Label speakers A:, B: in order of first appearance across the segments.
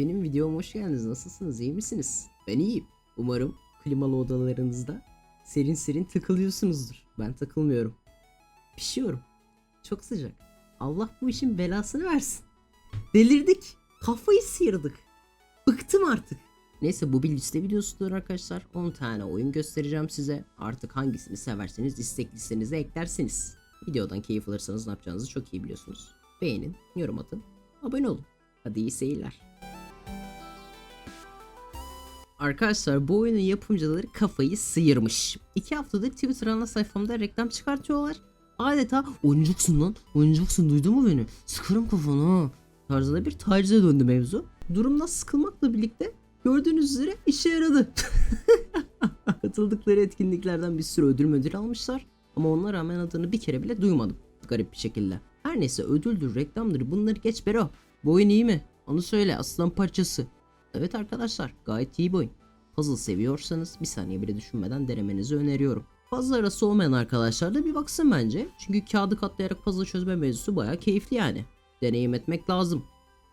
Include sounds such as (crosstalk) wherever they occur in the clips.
A: Efendim videoma hoş geldiniz. Nasılsınız? İyi misiniz? Ben iyiyim. Umarım klimalı odalarınızda serin serin takılıyorsunuzdur. Ben takılmıyorum. Pişiyorum. Çok sıcak. Allah bu işin belasını versin. Delirdik. Kafayı sıyırdık. Bıktım artık. Neyse bu bir liste videosudur arkadaşlar. 10 tane oyun göstereceğim size. Artık hangisini severseniz istek listenize eklersiniz. Videodan keyif alırsanız ne yapacağınızı çok iyi biliyorsunuz. Beğenin, yorum atın, abone olun. Hadi iyi seyirler. Arkadaşlar bu oyunun yapımcıları kafayı sıyırmış. İki haftadır Twitter ana sayfamda reklam çıkartıyorlar. Adeta oyuncaksun lan oyuncaksun duydun mu beni? Sıkarım kafanı. Tarzında bir tacize döndü mevzu. Durumdan sıkılmakla birlikte gördüğünüz üzere işe yaradı. (laughs) Katıldıkları etkinliklerden bir sürü ödül ödül almışlar. Ama ona rağmen adını bir kere bile duymadım. Garip bir şekilde. Her neyse ödüldür, reklamdır bunları geç Bero. Bu oyun iyi mi? Onu söyle aslan parçası. Evet arkadaşlar gayet iyi bir oyun. Puzzle seviyorsanız bir saniye bile düşünmeden denemenizi öneriyorum. Puzzle arası olmayan arkadaşlar da bir baksın bence. Çünkü kağıdı katlayarak puzzle çözme mevzusu baya keyifli yani. Deneyim etmek lazım.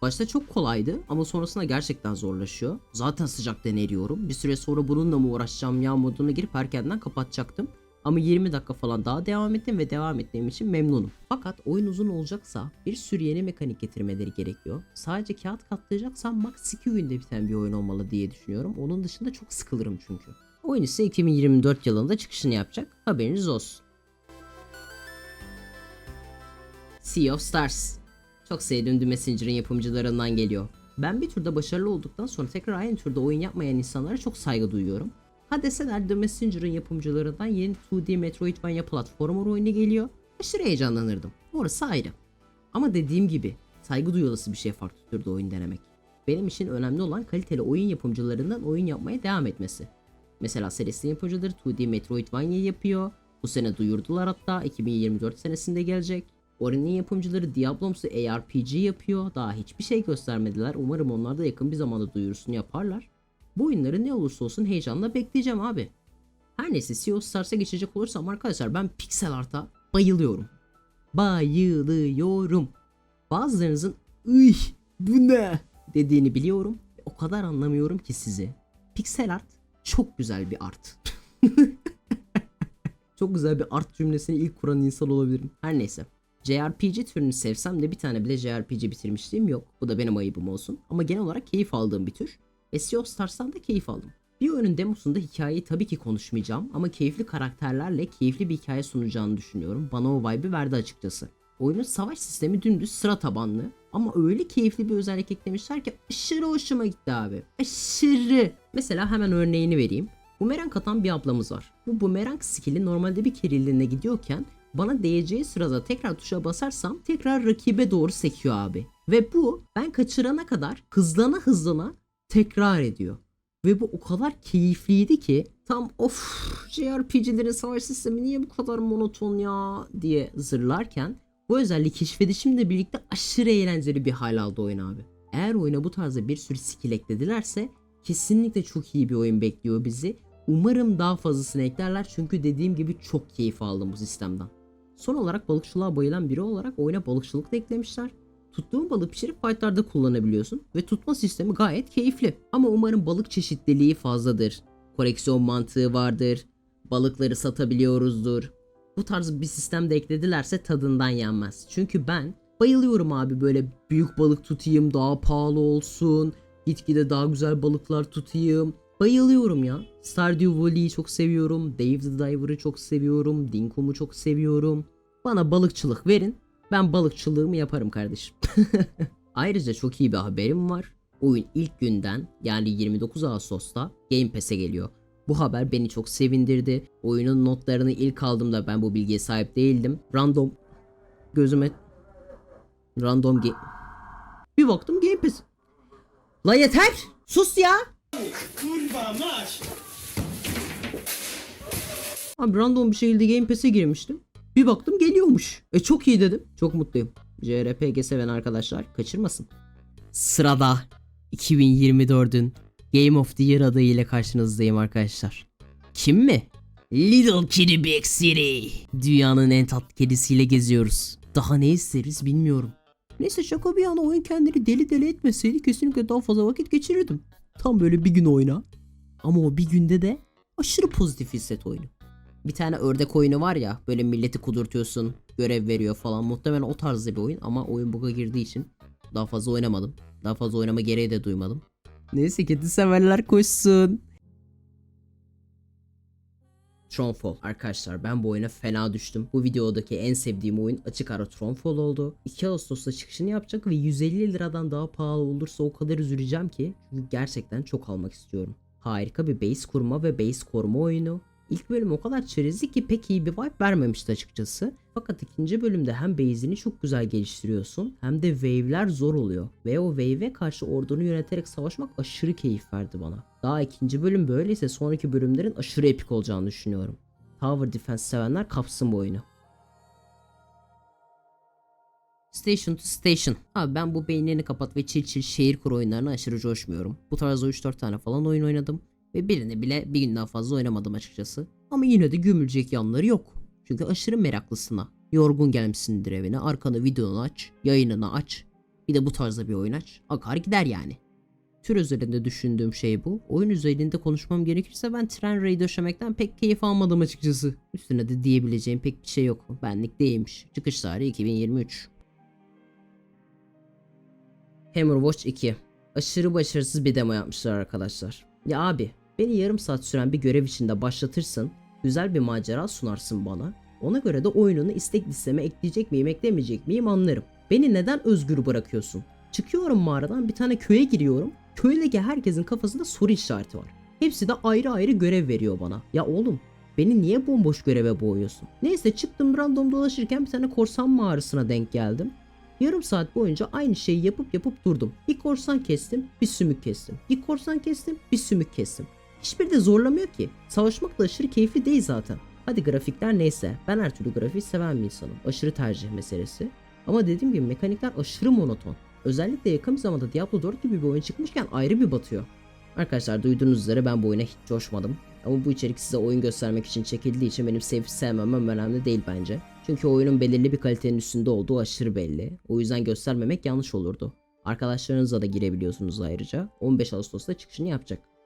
A: Başta çok kolaydı ama sonrasında gerçekten zorlaşıyor. Zaten sıcaktan eriyorum. Bir süre sonra bununla mı uğraşacağım ya moduna girip erkenden kapatacaktım. Ama 20 dakika falan daha devam ettim ve devam ettiğim için memnunum. Fakat oyun uzun olacaksa bir sürü yeni mekanik getirmeleri gerekiyor. Sadece kağıt katlayacaksam max 2 günde biten bir oyun olmalı diye düşünüyorum. Onun dışında çok sıkılırım çünkü. Oyun ise 2024 yılında çıkışını yapacak. Haberiniz olsun. Sea of Stars. Çok sevdiğim The Messenger'ın yapımcılarından geliyor. Ben bir turda başarılı olduktan sonra tekrar aynı turda oyun yapmayan insanlara çok saygı duyuyorum. Ha deseler The Messenger'ın yapımcılarından yeni 2D Metroidvania platformer oyunu geliyor. Aşırı heyecanlanırdım. Orası ayrı. Ama dediğim gibi saygı duyulası bir şey farklı türde oyun denemek. Benim için önemli olan kaliteli oyun yapımcılarından oyun yapmaya devam etmesi. Mesela Celestin yapımcıları 2D Metroidvania yapıyor. Bu sene duyurdular hatta 2024 senesinde gelecek. Ori'nin yapımcıları Diablo'msu ARPG yapıyor. Daha hiçbir şey göstermediler. Umarım onlar da yakın bir zamanda duyurusunu yaparlar. Bu oyunları ne olursa olsun heyecanla bekleyeceğim abi. Her neyse Sea of Stars'a geçecek olursam arkadaşlar ben pixel art'a bayılıyorum. Bayılıyorum. Bazılarınızın ıy bu ne dediğini biliyorum. O kadar anlamıyorum ki sizi. Pixel art çok güzel bir art. (laughs) çok güzel bir art cümlesini ilk kuran insan olabilirim. Her neyse. JRPG türünü sevsem de bir tane bile JRPG bitirmişliğim yok. Bu da benim ayıbım olsun. Ama genel olarak keyif aldığım bir tür. Of Stars'tan da keyif aldım. Bir oyunun demosunda hikayeyi tabii ki konuşmayacağım ama keyifli karakterlerle keyifli bir hikaye sunacağını düşünüyorum. Bana o vibe'ı verdi açıkçası. Oyunun savaş sistemi dümdüz sıra tabanlı ama öyle keyifli bir özellik eklemişler ki aşırı hoşuma gitti abi. Aşırı. Mesela hemen örneğini vereyim. Bumerang atan bir ablamız var. Bu bumerang skill'i normalde bir kereliğine gidiyorken bana değeceği sırada tekrar tuşa basarsam tekrar rakibe doğru sekiyor abi. Ve bu ben kaçırana kadar hızlana hızlana tekrar ediyor. Ve bu o kadar keyifliydi ki tam of JRPG'lerin savaş sistemi niye bu kadar monoton ya diye zırlarken bu özelliği keşfedişimle birlikte aşırı eğlenceli bir hal aldı oyun abi. Eğer oyuna bu tarzda bir sürü skill ekledilerse kesinlikle çok iyi bir oyun bekliyor bizi. Umarım daha fazlasını eklerler çünkü dediğim gibi çok keyif aldım bu sistemden. Son olarak balıkçılığa bayılan biri olarak oyuna balıkçılık da eklemişler. Tuttuğun balığı pişirip fightlarda kullanabiliyorsun ve tutma sistemi gayet keyifli. Ama umarım balık çeşitliliği fazladır. Koleksiyon mantığı vardır. Balıkları satabiliyoruzdur. Bu tarz bir sistem de ekledilerse tadından yenmez. Çünkü ben bayılıyorum abi böyle büyük balık tutayım daha pahalı olsun. Gitgide daha güzel balıklar tutayım. Bayılıyorum ya. Stardew Valley'i çok seviyorum. Dave the Diver'ı çok seviyorum. Dinkum'u çok seviyorum. Bana balıkçılık verin. Ben balıkçılığımı yaparım kardeşim. (laughs) Ayrıca çok iyi bir haberim var. Oyun ilk günden yani 29 Ağustos'ta Game Pass'e geliyor. Bu haber beni çok sevindirdi. Oyunun notlarını ilk aldığımda ben bu bilgiye sahip değildim. Random gözüme random ge bir baktım Game Pass. La yeter! Sus ya!
B: Kurwa mać!
A: Abi random bir şekilde Game Pass'e girmiştim. Bir baktım geliyormuş. E çok iyi dedim. Çok mutluyum. JRPG seven arkadaşlar kaçırmasın. Sırada 2024'ün Game of the Year adayıyla karşınızdayım arkadaşlar. Kim mi? Little Kitty Big City. Dünyanın en tatlı kedisiyle geziyoruz. Daha ne isteriz bilmiyorum. Neyse şaka bir yana oyun kendini deli deli etmeseydi kesinlikle daha fazla vakit geçirirdim. Tam böyle bir gün oyna. Ama o bir günde de aşırı pozitif hisset oyunu. Bir tane ördek oyunu var ya böyle milleti kudurtuyorsun görev veriyor falan muhtemelen o tarzda bir oyun ama oyun bug'a girdiği için daha fazla oynamadım. Daha fazla oynama gereği de duymadım. Neyse kedi severler koşsun. Tronfall arkadaşlar ben bu oyuna fena düştüm. Bu videodaki en sevdiğim oyun açık ara Tronfall oldu. 2 Ağustos'ta çıkışını yapacak ve 150 liradan daha pahalı olursa o kadar üzüleceğim ki. Çünkü gerçekten çok almak istiyorum. Harika bir base kurma ve base koruma oyunu. İlk bölüm o kadar çerezli ki pek iyi bir vibe vermemişti açıkçası. Fakat ikinci bölümde hem base'ini çok güzel geliştiriyorsun hem de wave'ler zor oluyor. Ve o wave'e karşı ordunu yöneterek savaşmak aşırı keyif verdi bana. Daha ikinci bölüm böyleyse sonraki bölümlerin aşırı epik olacağını düşünüyorum. Tower Defense sevenler kapsın bu oyunu. Station to Station. Abi ben bu beynini kapat ve çil çil şehir kur oyunlarına aşırı coşmuyorum. Bu tarzda 3-4 tane falan oyun oynadım. Ve birini bile bir günden fazla oynamadım açıkçası. Ama yine de gömülecek yanları yok. Çünkü aşırı meraklısına. Yorgun gelmişsindir evine, arkanı videonu aç, yayınını aç. Bir de bu tarzda bir oyun aç. Akar gider yani. Tür üzerinde düşündüğüm şey bu. Oyun üzerinde konuşmam gerekirse ben tren raid döşemekten pek keyif almadım açıkçası. Üstüne de diyebileceğim pek bir şey yok. Benlik değilmiş. Çıkış tarihi 2023. Hammer Watch 2. Aşırı başarısız bir demo yapmışlar arkadaşlar. Ya abi beni yarım saat süren bir görev içinde başlatırsın. Güzel bir macera sunarsın bana. Ona göre de oyununu istek listeme ekleyecek miyim eklemeyecek miyim anlarım. Beni neden özgür bırakıyorsun? Çıkıyorum mağaradan bir tane köye giriyorum. Köydeki herkesin kafasında soru işareti var. Hepsi de ayrı ayrı görev veriyor bana. Ya oğlum beni niye bomboş göreve boğuyorsun? Neyse çıktım random dolaşırken bir tane korsan mağarasına denk geldim. Yarım saat boyunca aynı şeyi yapıp yapıp durdum. Bir korsan kestim, bir sümük kestim. Bir korsan kestim, bir sümük kestim. Hiçbiri de zorlamıyor ki. Savaşmak da aşırı keyifli değil zaten. Hadi grafikler neyse. Ben her türlü grafiği seven bir insanım. Aşırı tercih meselesi. Ama dediğim gibi mekanikler aşırı monoton. Özellikle yakın bir zamanda Diablo 4 gibi bir oyun çıkmışken ayrı bir batıyor. Arkadaşlar duyduğunuz üzere ben bu oyuna hiç coşmadım. Ama bu içerik size oyun göstermek için çekildiği için benim sevip sevmemem önemli değil bence. Çünkü oyunun belirli bir kalitenin üstünde olduğu aşırı belli. O yüzden göstermemek yanlış olurdu. Arkadaşlarınızla da girebiliyorsunuz ayrıca. 15 Ağustos'ta çıkışını yapacak.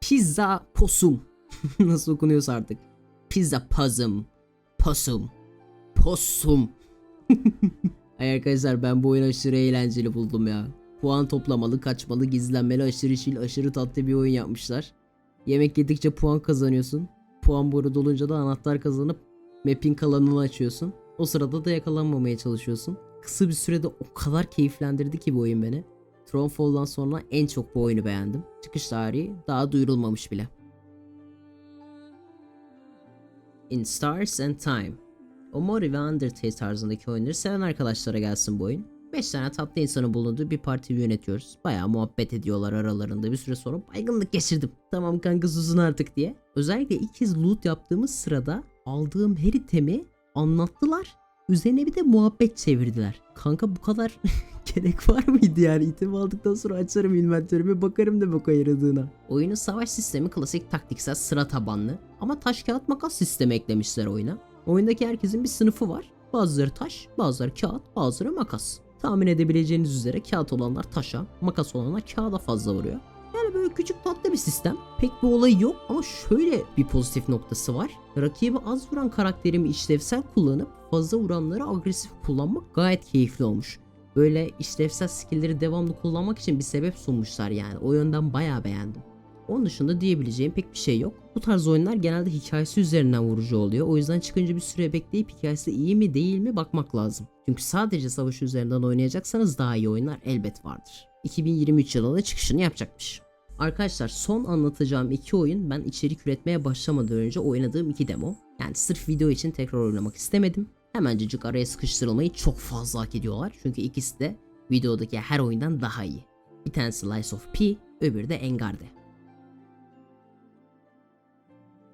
A: Pizza posum. (laughs) Nasıl okunuyorsa artık. Pizza puzzum. Posum. Posum. (laughs) Ay arkadaşlar ben bu oyunu aşırı eğlenceli buldum ya. Puan toplamalı, kaçmalı, gizlenmeli, aşırı şil, aşırı tatlı bir oyun yapmışlar. Yemek yedikçe puan kazanıyorsun. Puan boru dolunca da anahtar kazanıp map'in kalanını açıyorsun. O sırada da yakalanmamaya çalışıyorsun. Kısa bir sürede o kadar keyiflendirdi ki bu oyun beni. Thronefall'dan sonra en çok bu oyunu beğendim. Çıkış tarihi daha duyurulmamış bile. In Stars and Time Omori ve Undertale tarzındaki oyunları seven arkadaşlara gelsin bu oyun. 5 tane tatlı insanın bulunduğu bir parti yönetiyoruz. Bayağı muhabbet ediyorlar aralarında bir süre sonra baygınlık geçirdim. Tamam kanka susun artık diye. Özellikle ilk kez loot yaptığımız sırada aldığım her itemi anlattılar. Üzerine bir de muhabbet çevirdiler. Kanka bu kadar (laughs) gerek var mıydı yani? İtem aldıktan sonra açarım inventörüme bakarım da bok yaradığına. Oyunun savaş sistemi klasik taktiksel sıra tabanlı ama taş kağıt makas sistemi eklemişler oyuna. Oyundaki herkesin bir sınıfı var. Bazıları taş, bazıları kağıt, bazıları makas. Tahmin edebileceğiniz üzere kağıt olanlar taşa, makas olanlar kağıda fazla vuruyor. Yani böyle küçük tatlı bir sistem. Pek bir olayı yok ama şöyle bir pozitif noktası var. Rakibi az vuran karakterimi işlevsel kullanıp fazla vuranları agresif kullanmak gayet keyifli olmuş. Böyle işlevsel skillleri devamlı kullanmak için bir sebep sunmuşlar yani. O yönden bayağı beğendim. Onun dışında diyebileceğim pek bir şey yok. Bu tarz oyunlar genelde hikayesi üzerinden vurucu oluyor. O yüzden çıkınca bir süre bekleyip hikayesi iyi mi değil mi bakmak lazım. Çünkü sadece savaş üzerinden oynayacaksanız daha iyi oyunlar elbet vardır. 2023 yılında çıkışını yapacakmış. Arkadaşlar son anlatacağım iki oyun ben içerik üretmeye başlamadan önce oynadığım iki demo. Yani sırf video için tekrar oynamak istemedim. Hemencecik araya sıkıştırılmayı çok fazla hak ediyorlar. Çünkü ikisi de videodaki her oyundan daha iyi. Bir tanesi Lies of P, öbürü de Engarde.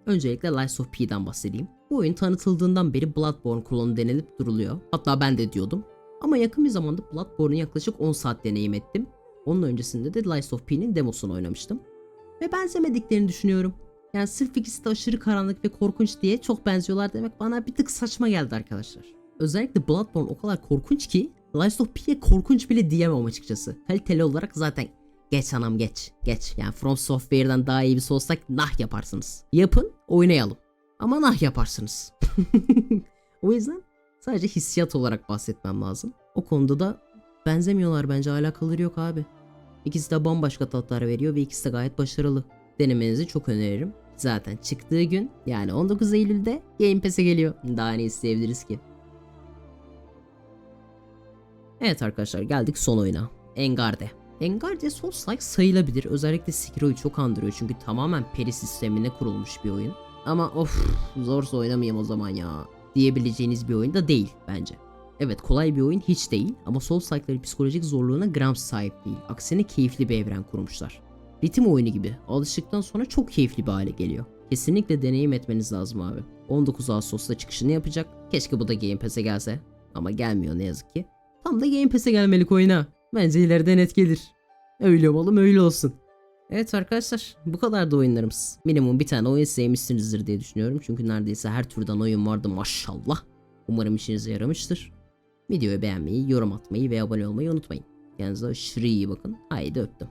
A: Öncelikle Lies of P'den bahsedeyim. Bu oyun tanıtıldığından beri Bloodborne klonu denilip duruluyor. Hatta ben de diyordum. Ama yakın bir zamanda Bloodborne'u yaklaşık 10 saat deneyim ettim. Onun öncesinde de Lies of P'nin demosunu oynamıştım. Ve benzemediklerini düşünüyorum. Yani sırf ikisi de aşırı karanlık ve korkunç diye çok benziyorlar demek bana bir tık saçma geldi arkadaşlar. özellikle Bloodborne o kadar korkunç ki Lies of P'ye korkunç bile diyemem açıkçası. Kaliteli olarak zaten geç anam geç. Geç. Yani From Software'dan daha iyi bir olsak nah yaparsınız. Yapın oynayalım. Ama nah yaparsınız. (laughs) o yüzden sadece hissiyat olarak bahsetmem lazım. O konuda da benzemiyorlar bence alakaları yok abi. İkisi de bambaşka tatlar veriyor ve ikisi de gayet başarılı. Denemenizi çok öneririm. Zaten çıktığı gün yani 19 Eylül'de Game Pass'e geliyor. Daha ne isteyebiliriz ki? Evet arkadaşlar geldik son oyuna. Engarde. Engarde Souls-like sayılabilir. Özellikle Sekiro'yu çok andırıyor çünkü tamamen peri sistemine kurulmuş bir oyun. Ama of zorsa oynamayayım o zaman ya diyebileceğiniz bir oyun da değil bence. Evet kolay bir oyun hiç değil ama Souls-like'ların psikolojik zorluğuna gram sahip değil. Aksine keyifli bir evren kurmuşlar. Ritim oyunu gibi alıştıktan sonra çok keyifli bir hale geliyor. Kesinlikle deneyim etmeniz lazım abi. 19 Ağustos'ta çıkışını yapacak. Keşke bu da Game Pass'e gelse. Ama gelmiyor ne yazık ki. Tam da Game Pass'e gelmelik oyuna. Bence ileride net gelir. Öyle olalım öyle olsun. Evet arkadaşlar bu kadar da oyunlarımız. Minimum bir tane oyun sevmişsinizdir diye düşünüyorum. Çünkü neredeyse her türden oyun vardı maşallah. Umarım işinize yaramıştır. Videoyu beğenmeyi, yorum atmayı ve abone olmayı unutmayın. Kendinize aşırı iyi bakın. Haydi öptüm.